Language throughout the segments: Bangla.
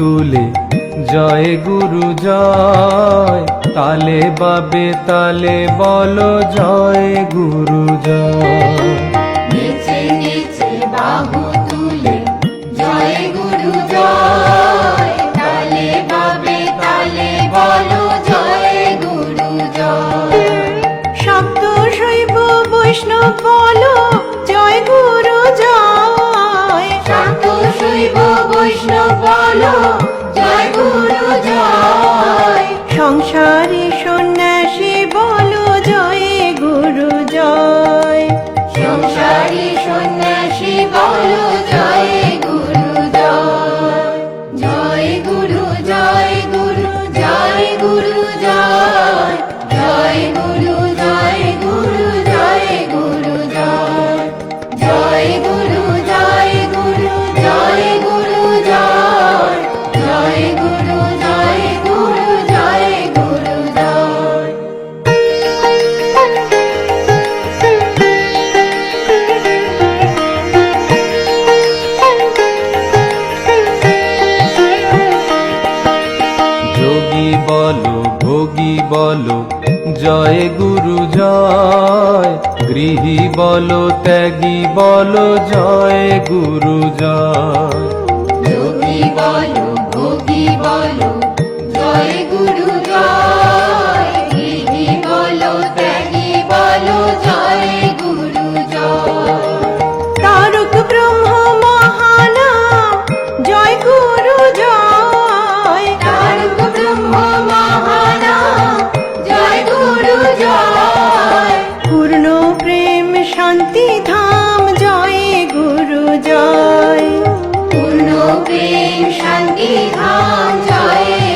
তুলে জয় গুরু জয়। তালে বাবে তালে বল জয় গুরু জয়। নিচে নিচে বাহু বলো, জয় গুরু জয়, গৃহী বলো, ত্যাগী বলো, জয় গুরু জয়। যোগী বলো, ভোগী বলো প্রেম শান্তি ধাম জয়।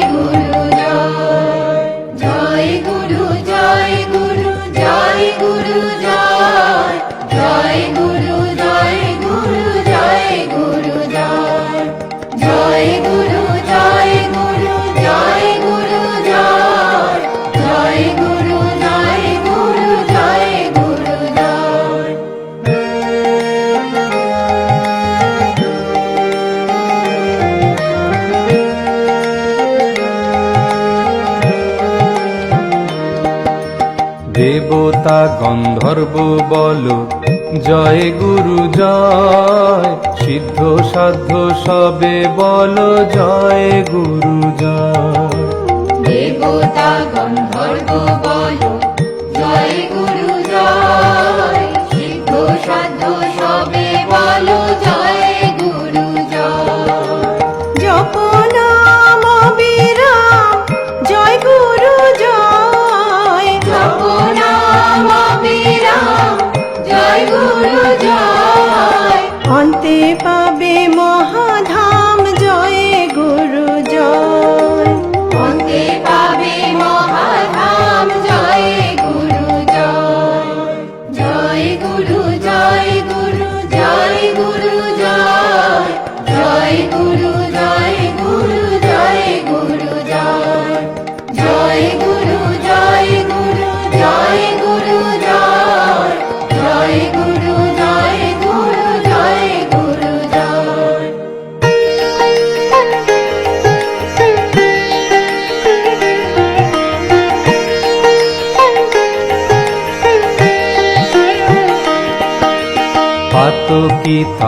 দেবতা গন্ধর্ব বল। জয় গুরু, জয়। সিদ্ধ সাধ্য সবে বল, জয় গুরু, জয়। দেবতা গন্ধর্ব বলো। পাবে মহাধাম জয় গুরু জয় অন্তে পাবে মহাধাম জয় গুরু জয় গুরু জয় গুরু জয় গুরু জয়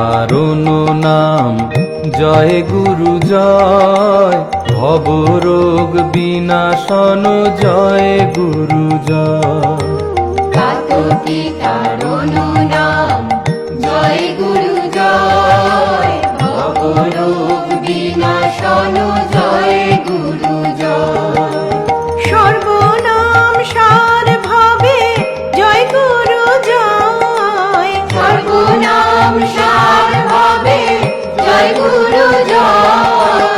পাতকি তারুণ নাম। জয় গুরু, জয়। ভব রোগ বিনাশন, জয় গুরু, জয়। কারণ নাম। জয় গুরু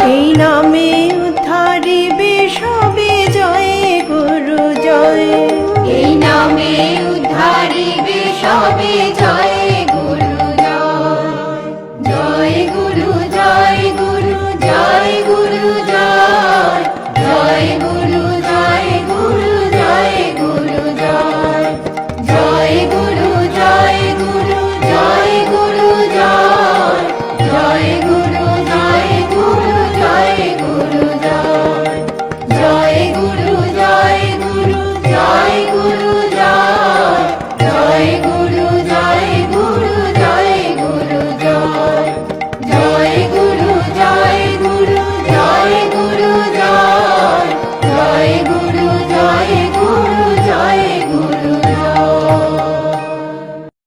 এই নামে উদ্ধারিবে সবে জয় গুরু জয়। এই নামে